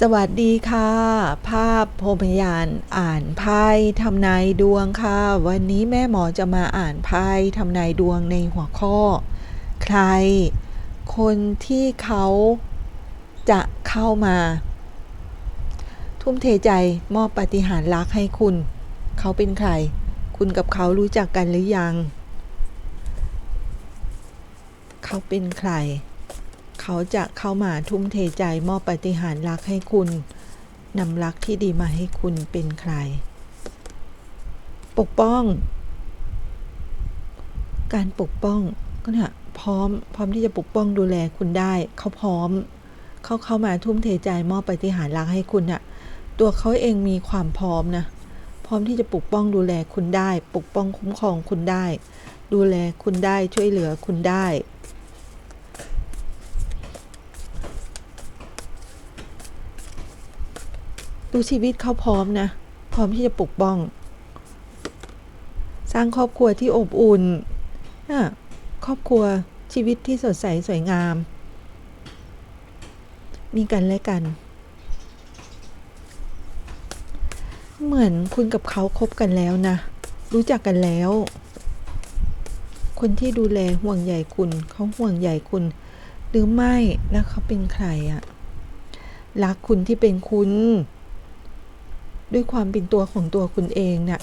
สวัสดีค่ะ ภาพพมยานอ่านไพ่ทำนายดวงค่ะ วันนี้แม่หมอจะมาอ่านไพ่ทำนายดวงในหัวข้อ ใคร คนที่เขาจะเข้ามา ทุ่มเทใจมอบปฏิหารรักให้คุณ เขาเป็นใคร คุณกับเขารู้จักกันหรือยัง เขาเป็นใคร เขาจะเข้ามาทุ่มเทใจมอบปฏิหารรักให้คุณนำรักที่ดีมาให้คุณเป็นใคร ปกป้อง การปกป้องก็เนี่ยพร้อม พร้อมที่จะปกป้องดูแลคุณได้ เขาพร้อม เขาเข้ามาทุ่มเทใจมอบปฏิหารรักให้คุณอะตัวเขาเองมีความพร้อมนะ พร้อมที่จะปกป้องดูแลคุณได้ ปกป้องคุ้มครองคุณได้ ดูแลคุณได้ช่วยเหลือคุณได้ ดูชีวิตเขาพร้อมนะ พร้อมที่จะปกป้อง สร้างครอบครัวที่อบอุ่นนะครอบครัวชีวิตที่สดใสสวยงาม มีกันและกัน เหมือนคุณกับเขาคบกันแล้วนะ รู้จักกันแล้ว คนที่ดูแลห่วงใยคุณ เขาห่วงใยคุณ หรือไม่แล้วเขาเป็นใครอะรักคุณที่เป็นคุณ ด้วยความเป็นตัวของตัวคุณเองเนี่ย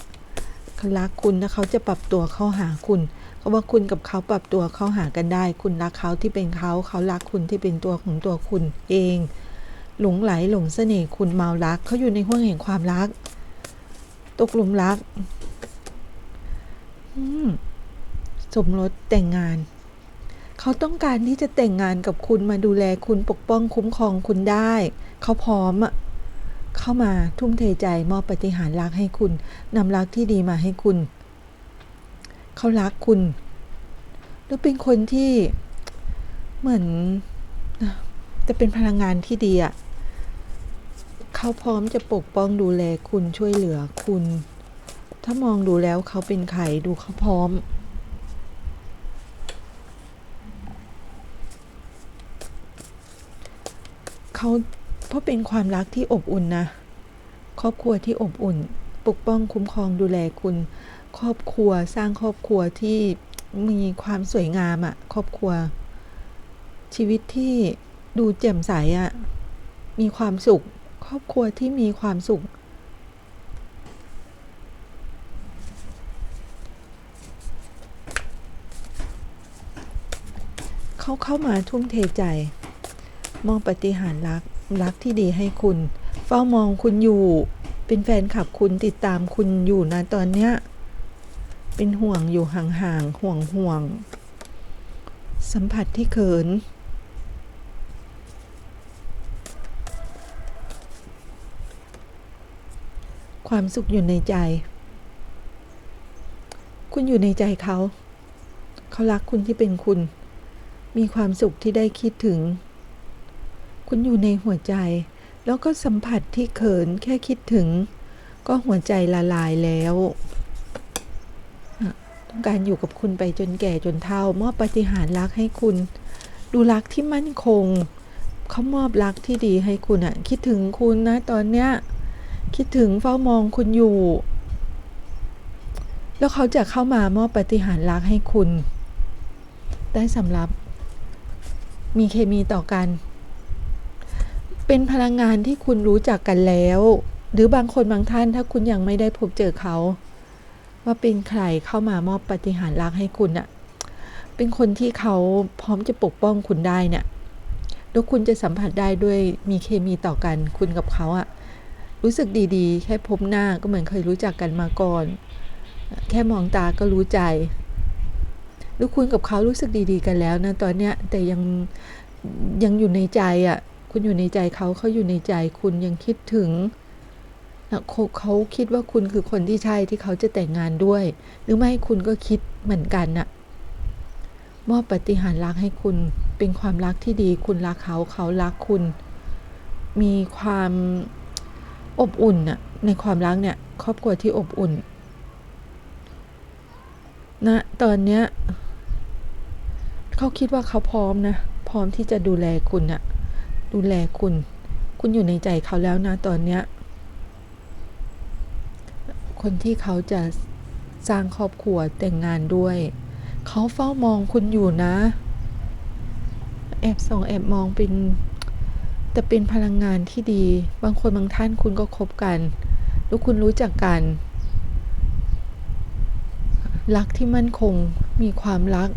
เขารักคุณนะเขาจะปรับตัวเข้าหาคุณเพราะว่าคุณกับเขาปรับตัวเข้าหากันได้ คุณรักเขาที่เป็นเขาเขารักคุณที่เป็นตัวของตัวคุณเอง หลงไหลหลงเสน่ห์คุณเมารักเขาอยู่ในห้วงแห่งความรัก ตกหลุมรักสมรสแต่งงาน เขาต้องการที่จะแต่งงานกับคุณมาดูแลคุณปกป้องคุ้มครองคุณได้ เขาพร้อมอะ เข้ามาทุ่มเทใจมอบปฏิหารรักให้คุณนำรักที่ดีมาให้คุณ เขารักคุณ แล้วเป็นคนที่เหมือนจะเป็นพลังงานที่ดีอะ่ะเขาพร้อมจะปกป้องดูแลคุณช่วยเหลือคุณ ถ้ามองดูแล้วเขาเป็นใครดูเขาพร้อม เขา ราะเป็นความรักที่อบอุ่นนะ ครอบครัวที่อบอุ่น ปกป้องคุ้มครองดูแลคุณ ครอบครัวสร้างครอบครัวที่มีความสวยงามอะ่ะ ครอบครัว ชีวิตที่ดูแจ่มใสอะ่ะ มีความสุข ครอบครัวที่มีความสุขเขาเข้ามาทุ่มเทใจ มองปฏิหารรัก รักที่ดีให้คุณ เฝ้ามองคุณอยู่ เป็นแฟนคลับคุณติดตามคุณอยู่นะตอนเนี้ย เป็นห่วงอยู่ห่างๆห่วงห่วง สัมผัสที่เขิน ความสุขอยู่ในใจ คุณอยู่ในใจเขา เขารักคุณที่เป็นคุณ มีความสุขที่ได้คิดถึง คุณอยู่ในหัวใจ แล้วก็สัมผัสที่เขินแค่คิดถึง ก็หัวใจละลายแล้วต้องการอยู่กับคุณไปจนแก่จนเฒ่ามอบปฏิหารรักให้คุณ ดูรักที่มั่นคงเขามอบรักที่ดีให้คุณอะคิดถึงคุณนะตอนเนี้ยคิดถึงเฝ้ามองคุณอยู่ แล้วเขาจะเข้ามามอบปฏิหารรักให้คุณ ได้สำหรับมีเคมีต่อกัน เป็นพลังงานที่คุณรู้จักกันแล้ว หรือบางคนบางท่านถ้าคุณยังไม่ได้พบเจอเขา ว่าเป็นใครเข้ามามอบปฏิหารย์รักให้คุณอะเป็นคนที่เขาพร้อมจะปกป้องคุณได้เนี่ยแล้วคุณจะสัมผัสได้ด้วยมีเคมีต่อกันคุณกับเขาอะรู้สึกดีๆ แค่พบหน้าก็เหมือนเคยรู้จักกันมาก่อน แค่มองตาก็รู้ใจแล้วคุณกับเขารู้สึกดีๆ กันแล้วนะตอนเนี้ยแต่ยังยังอยู่ในใจอะ่ะ คุณอยู่ในใจเขาเขาอยู่ในใจคุณยังคิดถึงนะเขาคิดว่าคุณคือคนที่ใช่ที่เขาจะแต่งงานด้วย หรือไม่คุณก็คิดเหมือนกันน่ะมอบปฏิหารรักให้คุณเป็นความรักที่ดี คุณรักเขาเขารักคุณ มีความอบอุ่นน่ะในความรักเนี่ยครอบครัวที่อบอุ่นนะตอนเนี้ยเขาคิดว่าเขาพร้อมนะ พร้อมที่จะดูแลคุณอะ ดูแลคุณ คุณอยู่ในใจเขาแล้วนะตอนเนี้ย คนที่เขาจะสร้างครอบครัวแต่งงานด้วย เขาเฝ้ามองคุณอยู่นะ แอบส่องแอบมองเป็นแต่เป็นพลังงานที่ดี บางคนบางท่านคุณก็คบกัน แล้วคุณรู้จักกัน รักที่มั่นคง มีความรัก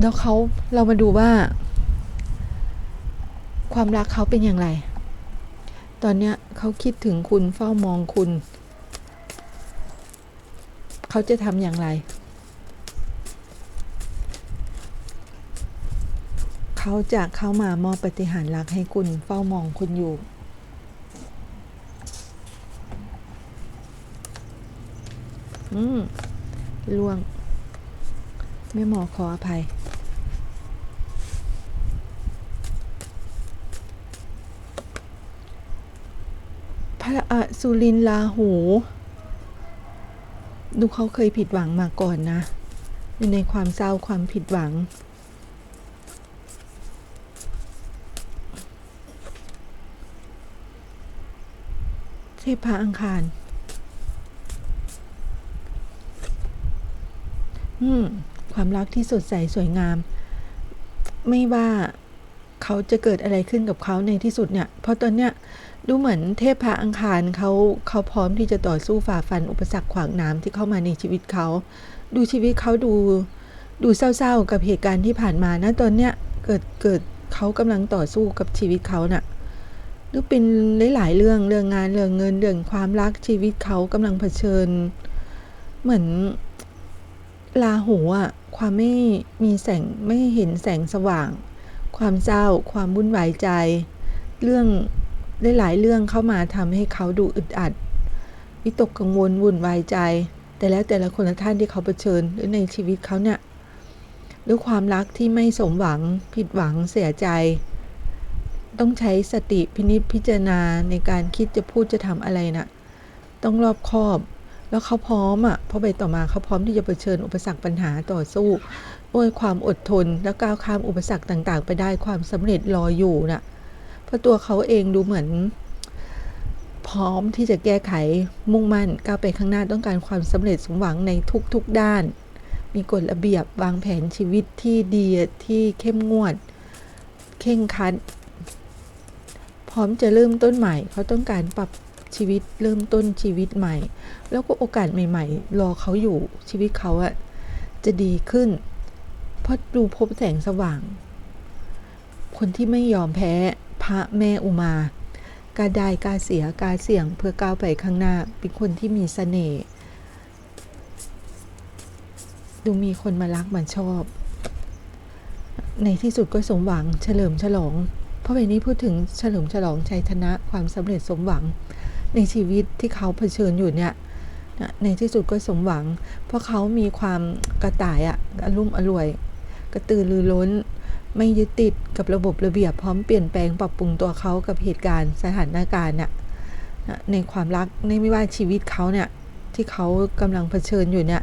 แล้วเขาเรามาดูว่า ความรักเขาเป็นอย่างไร ตอนเนี้ยเขาคิดถึงคุณเฝ้ามองคุณ เขาจะทำอย่างไร เขาจะเข้ามามอบปฏิหารรักให้คุณเฝ้ามองคุณอยู่อืมล่วงแม่หมอขออภัย ระอสุรินลาหู ดูเขาเคยผิดหวังมาก่อนนะ อยู่ในความเศร้าความผิดหวัง เทพพระอังคาร อืม ความรักที่สดใสสวยงาม ไม่ว่า เขาจะเกิดอะไรขึ้นกับเขาในที่สุดเนี่ย เพราะตอนเนี้ยดูเหมือนเทพพระอังคารเขาเขาพร้อมที่จะต่อสู้ฝ่าฟันอุปสรรคขวางน้ำที่เข้ามาในชีวิตเขา ดูชีวิตเขาดูดูเศร้าๆกับเหตุการณ์ที่ผ่านมานะตอนเนี้ยเกิดเกิดเขากำลังต่อสู้กับชีวิตเขาน่ะดูเป็นหลายๆเรื่องเรื่องงานเรื่องเงินเรื่องความรักชีวิตเขากำลังเผชิญ เหมือนลาหูอะความไม่มีแสงไม่เห็นแสงสว่าง ความเศร้า ความวุ่นวายใจ เรื่องหลายๆเรื่องเข้ามาทำให้เขาดูอึดอัดวิตกกังวลวุ่นวายใจ แต่แล้วแต่ละคนละท่านที่เขาเผชิญหรือในชีวิตเขาเนี่ยด้วยความรักที่ไม่สมหวังผิดหวังเสียใจ ต้องใช้สติพินิจพิจารณาในการคิดจะพูดจะทำอะไรน่ะต้องรอบคอบ แล้วเขาพร้อมอะเพอไปต่อมาเขาพร้อมที่จะเผชิญอุปสรรคปัญหาต่อสู้ ด้วยความอดทนแล้วก้าวข้ามอุปสรรคต่าง ๆ ไปได้ความสำเร็จรออยู่น่ะเพราะตัวเขาเองดูเหมือน พร้อมที่จะแก้ไขมุ่งมั่นก้าวไปข้างหน้าต้องการความสำเร็จสมหวังในทุกๆด้าน มีกฎระเบียบวางแผนชีวิตที่ดีที่เข้มงวดเข่งคัดพร้อมจะเริ่มต้นใหม่ เขาต้องการปรับชีวิตเริ่มต้นชีวิตใหม่ แล้วก็โอกาสใหม่ ๆ รอเขาอยู่ชีวิตเขาอะจะดีขึ้น เพราะดูพบแสงสว่าง คนที่ไม่ยอมแพ้ พระแม่อุมากล้าได้กาเสียกาเสี่ยงเพื่อก้าวไปข้างหน้า เป็นคนที่มีเสน่ห์ดูมีคนมารักมาชอบ ในที่สุดก็สมหวังเฉลิมฉลอง เพราะใบนี้พูดถึงเฉลิมฉลองชัยชนะความสำเร็จสมหวัง ในชีวิตที่เขาเผชิญอยู่เนี่ยในที่สุดก็สมหวัง เพราะเขามีความกระต่ายอะอารมุ่มอร่วย กระตือรือร้น ไม่ยึดติดกับระบบระเบียบพร้อมเปลี่ยนแปลงปรับปรุงตัวเขากับเหตุการณ์สถานการณ์น่ะในความรักในไม่ว่าชีวิตเขาเนี่ยที่เขากำลังเผชิญอยู่เนี่ย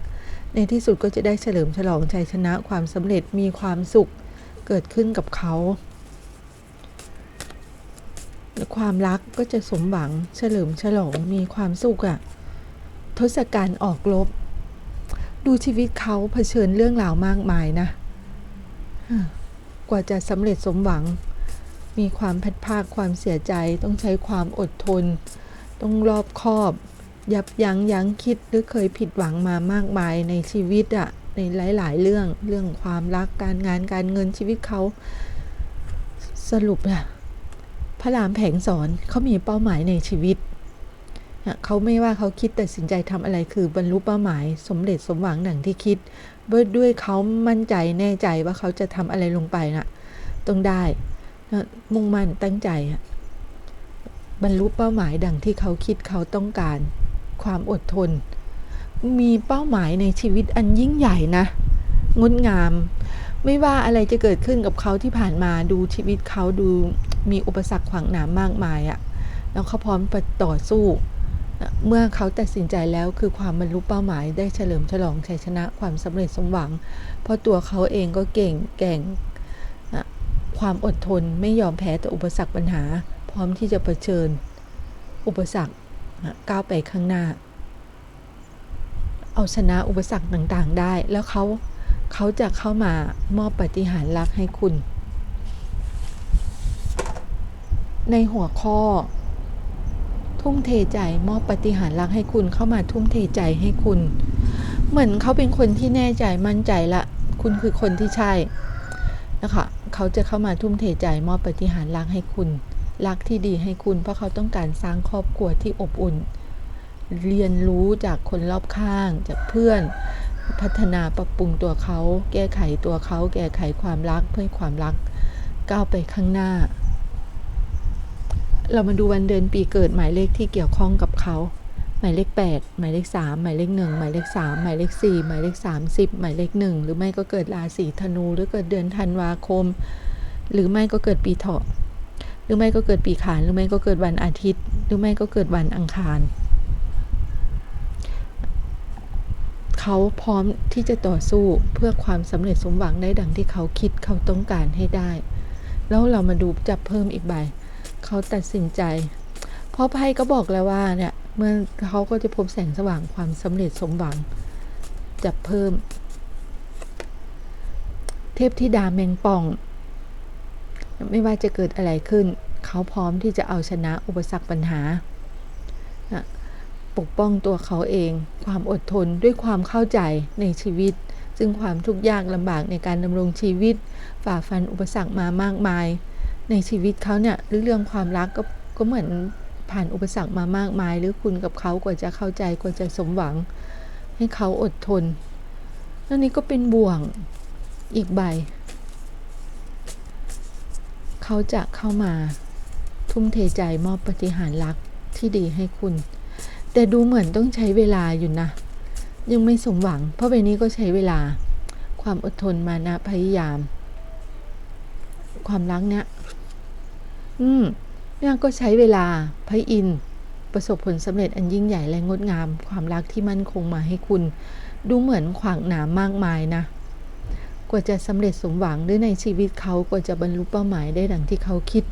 ในที่สุดก็จะได้เฉลิมฉลองชัยชนะความสำเร็จมีความสุขเกิดขึ้นกับเขาและความรักก็จะสมหวังเฉลิมฉลองมีความสุขอะทศกัณฐ์ออกรบดูชีวิตเขาเผชิญเรื่องราวมากมายนะ กว่าจะสำเร็จสมหวัง มีความพัดภาคความเสียใจ ต้องใช้ความอดทน ต้องรอบคอบ ยับยั้งยั้งคิดหรือเคยผิดหวังมามากมายในชีวิตอะในหลาย ๆ เรื่องเรื่องความรักการงานการเงินชีวิตเขา สรุปอะพระรามแผงสอนเขามีเป้าหมายในชีวิตเขาไม่ว่าเขาคิดตัดสินใจทำอะไรคือบรรลุเป้าหมาย สมเด็จสมหวังดังที่คิด ด้วยเขามั่นใจแน่ใจว่าเขาจะทำอะไรลงไปน่ะ ต้องได้นะมุ่งมั่นตั้งใจ บรรลุเป้าหมายดังที่เขาคิดเขาต้องการ ความอดทน มีเป้าหมายในชีวิตอันยิ่งใหญ่นะงดงาม ไม่ว่าอะไรจะเกิดขึ้นกับเขาที่ผ่านมาดูชีวิตเขาดูมีอุปสรรคขวางหนามมากมายอะแล้วเขาพร้อมไปต่อสู้ เมื่อเขาตัดสินใจแล้วคือความบรรลุเป้าหมายได้เฉลิมฉลองชัยชนะความสำเร็จสมหวัง เพราะตัวเขาเองก็เก่งแก่งความอดทนไม่ยอมแพ้ต่ออุปสรรคปัญหา พร้อมที่จะเผชิญ อุปสรรคก้าวไปข้างหน้า เอาชนะอุปสรรคต่างๆได้ แล้วเขาเขาจะเข้ามามอบปฏิหารรักให้คุณ ในหัวข้อ ทุ่มเทใจมอบปฏิหารรักให้คุณเข้ามาทุ่มเทใจให้คุณ เหมือนเขาเป็นคนที่แน่ใจมั่นใจละ คุณคือคนที่ใช่นะคะเขาจะเข้ามาทุ่มเทใจมอบปฏิหารรักให้คุณ รักที่ดีให้คุณ เพราะเขาต้องการสร้างครอบครัวที่อบอุ่น เรียนรู้จากคนรอบข้างจากเพื่อนพัฒนาปรับปรุงตัวเขา แก้ไขตัวเขา แก้ไขความรักเพื่อความรักก้าวไปข้างหน้า เรามาดูวันเดือนปีเกิดหมายเลขที่เกี่ยวข้องกับเขา หมายเลข 8 หมายเลข 3 หมายเลข 1 หมายเลข 3 หมายเลข 4 หมายเลข 30 หมายเลข 1 หรือไม่ก็เกิดราศีธนู หรือเกิดเดือนธันวาคม หรือไม่ก็เกิดปีเถาะ หรือไม่ก็เกิดปีขาน หรือไม่ก็เกิดวันอาทิตย์ หรือไม่ก็เกิดวันอังคาร เขาพร้อมที่จะต่อสู้เพื่อความสำเร็จสมหวังได้ดังที่เขาคิดเขาต้องการให้ได้ แล้วเรามาดูจับเพิ่มอีกใบ เขาตัดสินใจ เพราะไพ่ก็บอกแล้วว่าเนี่ยเมื่อเขาก็จะพบแสงสว่างความสำเร็จสมหวังจับเพิ่ม เทพธิดาแมงป่อง ไม่ว่าจะเกิดอะไรขึ้น เขาพร้อมที่จะเอาชนะอุปสรรคปัญหา ปกป้องตัวเขาเอง ความอดทนด้วยความเข้าใจในชีวิต ซึ่งความทุกข์ยากลำบากในการดำรงชีวิต ฝ่าฟันอุปสรรคมามากมาย ในชีวิตเขาเนี่ยหรือเรื่องความรักก็ก็เหมือนผ่านอุปสรรคมามากมาย หรือคุณกับเขากว่าจะเข้าใจกว่าจะสมหวัง ให้เขาอดทนแล้วนี้ก็เป็นบ่วงอีกใบ เขาจะเข้ามาทุ่มเทใจมอบปฏิหารรักที่ดีให้คุณ แต่ดูเหมือนต้องใช้เวลาอยู่นะ ยังไม่สมหวัง เพราะใบนี้ก็ใช้เวลา ความอดทนมานะพยายาม ความรักเนี้ย อืมเนี่ยก็ใช้เวลาพระอินทร์ประสบผลสำเร็จอันยิ่งใหญ่และงดงาม ความรักที่มั่นคงมาให้คุณ ดูเหมือนขวางหนามมากมายนะ กว่าจะสำเร็จสมหวังด้วยในชีวิตเขากว่าจะบรรลุเป้าหมายได้ดังที่เขาคิด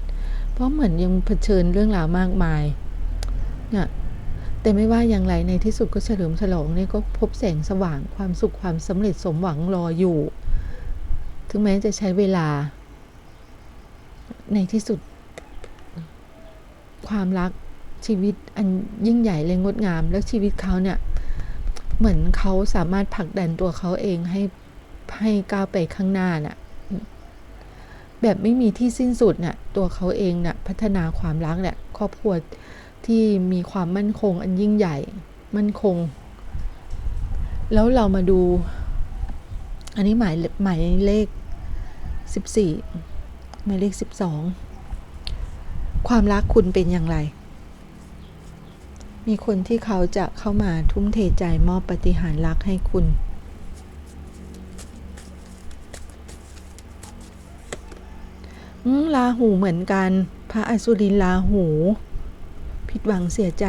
เพราะเหมือนยังเผชิญเรื่องราวมากมายเนี่ยแต่ไม่ว่าอย่างไรในที่สุดก็เฉลิมฉลองเนี่ยก็พบแสงสว่างความสุขความสำเร็จสมหวังรออยู่ ถึงแม้จะใช้เวลา ในที่สุด ความรักชีวิตอันยิ่งใหญ่และงดงาม แล้วชีวิตเขาเนี่ย เหมือนเขาสามารถผลักดันตัวเขาเองให้ให้ก้าวไปข้างหน้าน่ะ แบบไม่มีที่สิ้นสุดน่ะ ตัวเขาเองน่ะ พัฒนาความรักแหละครอบครัวที่มีความมั่นคงอันยิ่งใหญ่ มั่นคง แล้วเรามาดู อันนี้หมายหมายเลข14หมายเลข12 ความรักคุณเป็นอย่างไร มีคนที่เขาจะเข้ามาทุ่มเทใจมอบปฏิหารรักให้คุณ ลาหูเหมือนกัน พระอสุรินลาหู ผิดหวังเสียใจ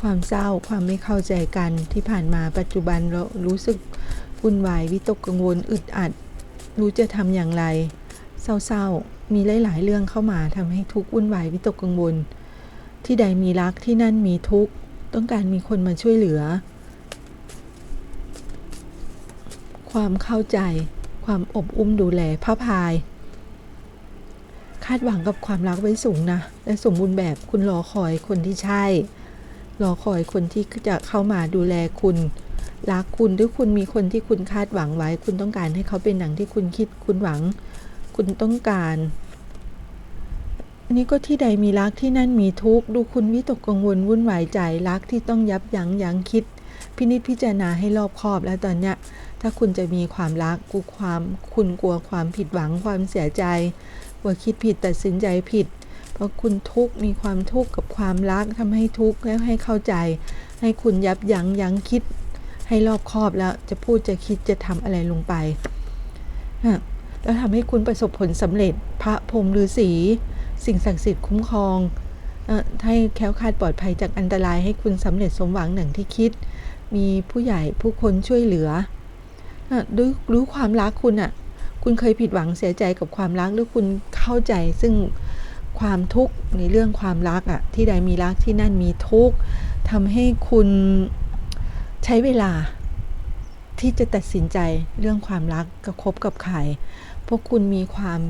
ความเศร้าความไม่เข้าใจกันที่ผ่านมาปัจจุบันเรารู้สึกวุ่นวายวิตกกังวลอึดอัด รู้จะทำอย่างไร เศร้าๆ มีหลายๆเรื่องเข้ามาทำให้ทุกข์วุ่นวายวิตกกังวล ที่ใดมีรักที่นั่นมีทุกข์ ต้องการมีคนมาช่วยเหลือ ความเข้าใจ ความอบอุ้มดูแลพระพาย คาดหวังกับความรักไว้สูงนะ และสมบูรณ์แบบคุณรอคอยคนที่ใช่ รอคอยคนที่จะเข้ามาดูแลคุณรักคุณหรือคุณมีคนที่คุณคาดหวังไว้ คุณต้องการให้เขาเป็นหนังที่คุณคิดคุณหวัง คุณต้องการอันนี้ก็ที่ใดมีรักที่นั่นมีทุกข์ดูคุณวิตกกังวลวุ่นวายใจรักที่ต้องยับยั้งยั้งคิด พินิจพิจารณาให้รอบคอบแล้วตอนเนี้ยถ้าคุณจะมีความรักกูความคุณกลัวความผิดหวังความเสียใจกลัวคิดผิดตัดสินใจผิด เพราะคุณทุกข์มีความทุกข์กับความรักทำให้ทุกข์แล้วให้เข้าใจ ให้คุณยับยั้งยั้งคิด ให้รอบคอบแล้วจะพูดจะคิดจะทำอะไรลงไปฮะ แล้วทำให้คุณประสบผลสำเร็จพระพรหมฤาษีสิ่งศักดิ์สิทธิ์คุ้มครองให้แคล้วคลาดปลอดภัยจากอันตรายให้คุณสำเร็จสมหวังหนังที่คิด มีผู้ใหญ่ผู้คนช่วยเหลืออะรู้รู้ความรักคุณอะ่ะ คุณเคยผิดหวังเสียใจกับความรัก หรือคุณเข้าใจซึ่งความทุกข์ในเรื่องความรักอะที่ใดมีรักที่นั่นมีทุกข์ทำให้คุณใช้เวลาที่จะตัดสินใจเรื่องความรักกับคบกับใคร พราะคุณมีความ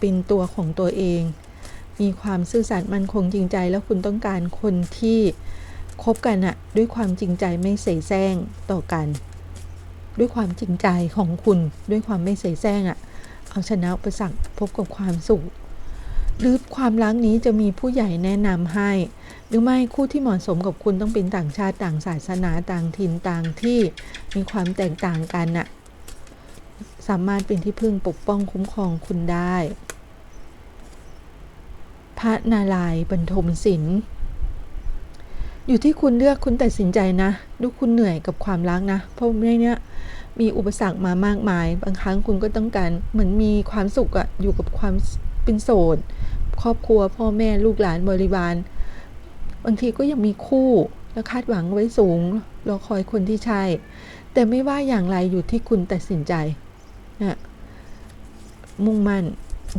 เป็นตัวของตัวเอง มีความซื่อสัตย์มั่นคงจริงใจ แล้วคุณต้องการคนที่คบกันอะด้วยความจริงใจไม่เสแสร้งต่อกัน ด้วยความจริงใจของคุณด้วยความไม่เสแสร้งอะเอาชนะอุปสรรคพบกับความสุขหรือความรักนี้จะมีผู้ใหญ่แนะนำให้ หรือไม่คู่ที่เหมาะสมกับคุณต้องเป็นต่างชาติต่างศาสนาต่างถิ่นต่างที่มีความแตกต่างกันน่ะ สามารถเป็นที่พึ่งปกป้องคุ้มครองคุณได้ พระนารายณ์บรรทมศิลป์อยู่ที่คุณเลือกคุณตัดสินใจนะ ดูคุณเหนื่อยกับความรักนะ เพราะในเนี้ยมีอุปสรรคมามากมาย บางครั้งคุณก็ต้องการเหมือนมีความสุขอะอยู่กับความเป็นโสด ครอบครัวพ่อแม่ลูกหลานบริวารบางทีก็ยังมีคู่แล้วคาดหวังไว้สูงรอคอยคนที่ใช่ แต่ไม่ว่าอย่างไรอยู่ที่คุณตัดสินใจ นะมุ่งมั่น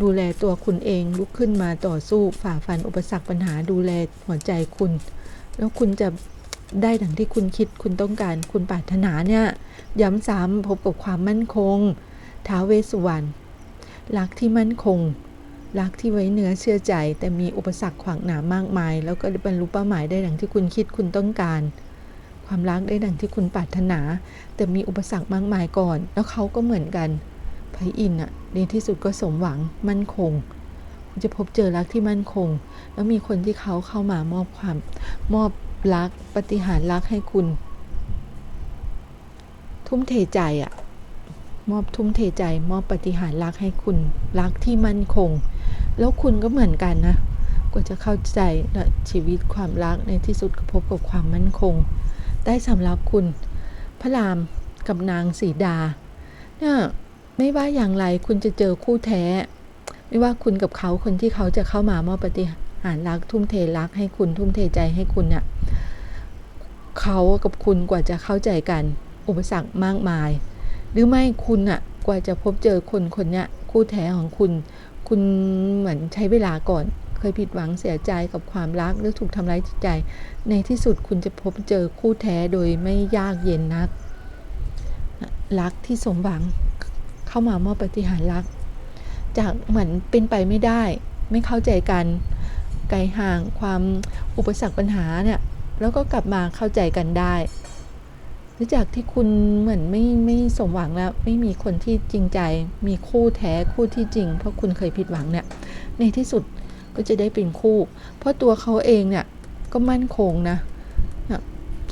ดูแลตัวคุณเองลุกขึ้นมาต่อสู้ฝ่าฟันอุปสรรคปัญหาดูแลหัวใจคุณ แล้วคุณจะได้ดังที่คุณคิดคุณต้องการคุณปรารถนาเนี่ยย้ำซ้ำพบกับความมั่นคงท้าเวสสุวรรณรักที่มั่นคง รักที่ไว้เนื้อเชื่อใจ แต่มีอุปสรรคขวางหนามมากมาย แล้วก็บรรลุเป้าหมายได้ดังที่คุณคิดคุณต้องการ ความรักได้ดังที่คุณปรารถนา แต่มีอุปสรรคมากมายก่อน แล้วเขาก็เหมือนกันพระอินทร์อะในที่สุดก็สมหวังมั่นคงคุณจะพบเจอรักที่มั่นคง แล้วมีคนที่เขาเข้ามามอบความมอบรักปฏิหารรักให้คุณ ทุ่มเทใจอะมอบทุ่มเทใจ มอบปฏิหารรักให้คุณ รักที่มั่นคง แล้วคุณก็เหมือนกันนะกว่าจะเข้าใจและชีวิตความรักในที่สุดก็พบกับความมั่นคง ได้สำหรับคุณ พระรามกับนางสีดาเนี่ยไม่ว่าอย่างไรคุณจะเจอคู่แท้ ไม่ว่าคุณกับเขาคนที่เขาจะเข้ามามอบปฏิหารรักทุ่มเทรักให้คุณทุ่มเทใจให้คุณเนี่ยเขากับคุณกว่าจะเข้าใจกัน อุปสรรคมากมาย หรือไม่คุณอะกว่าจะพบเจอคนคนเนี้ยคู่แท้ของคุณ คุณเหมือนใช้เวลาก่อน เคยผิดหวังเสียใจกับความรักหรือถูกทำร้ายจิตใจ ในที่สุดคุณจะพบเจอคู่แท้โดยไม่ยากเย็นนัก รักที่สมหวังเข้ามามอบปฏิหารรัก จากเหมือนเป็นไปไม่ได้ ไม่เข้าใจกันไกลห่างความอุปสรรคปัญหาเนี่ยแล้วก็กลับมาเข้าใจกันได้หรือจากที่คุณเหมือนไม่ไม่สมหวังแล้ว ไม่มีคนที่จริงใจ มีคู่แท้คู่ที่จริง เพราะคุณเคยผิดหวังเนี่ยในที่สุด ก็จะได้เป็นคู่ เพราะตัวเขาเองเนี่ยก็มั่นคงนะ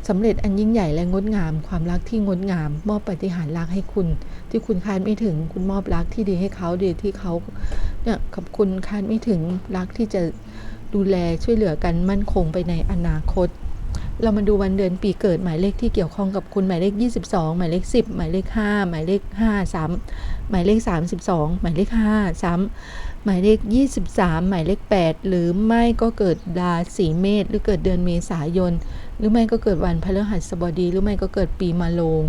สำเร็จอันยิ่งใหญ่และงดงาม ความรักที่งดงาม มอบปฏิหารรักให้คุณ ที่คุณคาดไม่ถึง คุณมอบรักที่ดีให้เขาดีที่เขาเนี่ยขอบคุณคาดไม่ถึงรักที่จะดูแลช่วยเหลือกันมั่นคงไปในอนาคต เรามาดูวันเดือนปีเกิดหมายเลขที่เกี่ยวข้องกับคุณหมายเลข 22 หมายเลข 10 หมายเลข 5 หมายเลข5ซ้ำหมายเลข 32 หมายเลข5ซ้ำหมายเลข 23 หมายเลข 8 หรือไม่ก็เกิดราศีเมษหรือเกิดเดือนเมษายน หรือไม่ก็เกิดวันพฤหัสบดี หรือไม่ก็เกิดปีมะโรง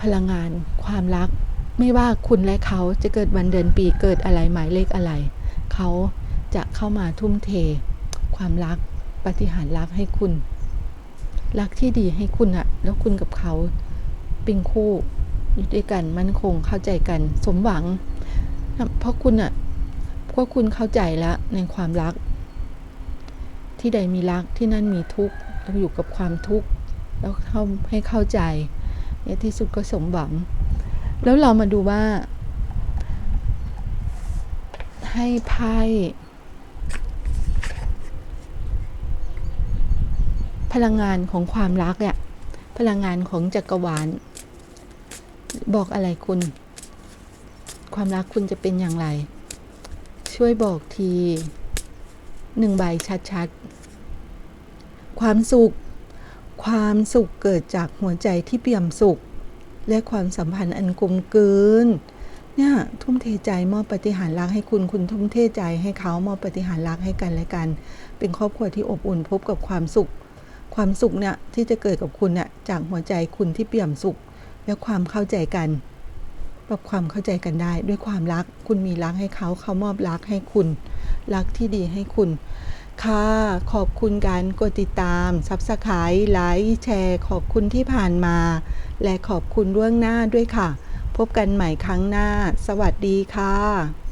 พลังงานความรักไม่ว่าคุณและเขาจะเกิดวันเดือนปีเกิดอะไรหมายเลขอะไร เขาจะเข้ามาทุ่มเท ความรักปฏิหารรักให้คุณ รักที่ดีให้คุณอะแล้วคุณกับเขาเป็นคู่อยู่ด้วยกันมั่นคงเข้าใจกันสมหวัง เพราะคุณอะเพราะคุณเข้าใจแล้วในความรัก ที่ใดมีรักที่นั่นมีทุกข์แล้วอยู่กับความทุกข์แล้วเข้าให้เข้าใจเนี่ยที่สุดก็สมหวัง แล้วเรามาดูว่า ให้ไพ่ พลังงานของความรักเนี่ยพลังงานของจักรวาล บอกอะไรคุณ ความรักคุณจะเป็นอย่างไร ช่วยบอกทีหนึ่งใบชัดๆ ความสุข ความสุขเกิดจากหัวใจที่เปี่ยมสุข และความสัมพันธ์อันกลมกลืนเนี่ยทุ่มเทใจมอบปฏิหารรักให้คุณคุณทุ่มเทใจให้เขามอบปฏิหารรักให้กันและกัน เป็นครอบครัวที่อบอุ่นพบกับความสุข ความสุขเนี่ยที่จะเกิดกับคุณเนี่ยจากหัวใจคุณที่เปี่ยมสุข และความเข้าใจกันปรับความเข้าใจกันได้ ด้วยความรักคุณมีรักให้เขาเขามอบรักให้คุณ รักที่ดีให้คุณ ค่ะ ขอบคุณการกดติดตาม Subscribe ไลค์แชร์ ขอบคุณที่ผ่านมา และขอบคุณล่วงหน้าด้วยค่ะ พบกันใหม่ครั้งหน้า สวัสดีค่ะ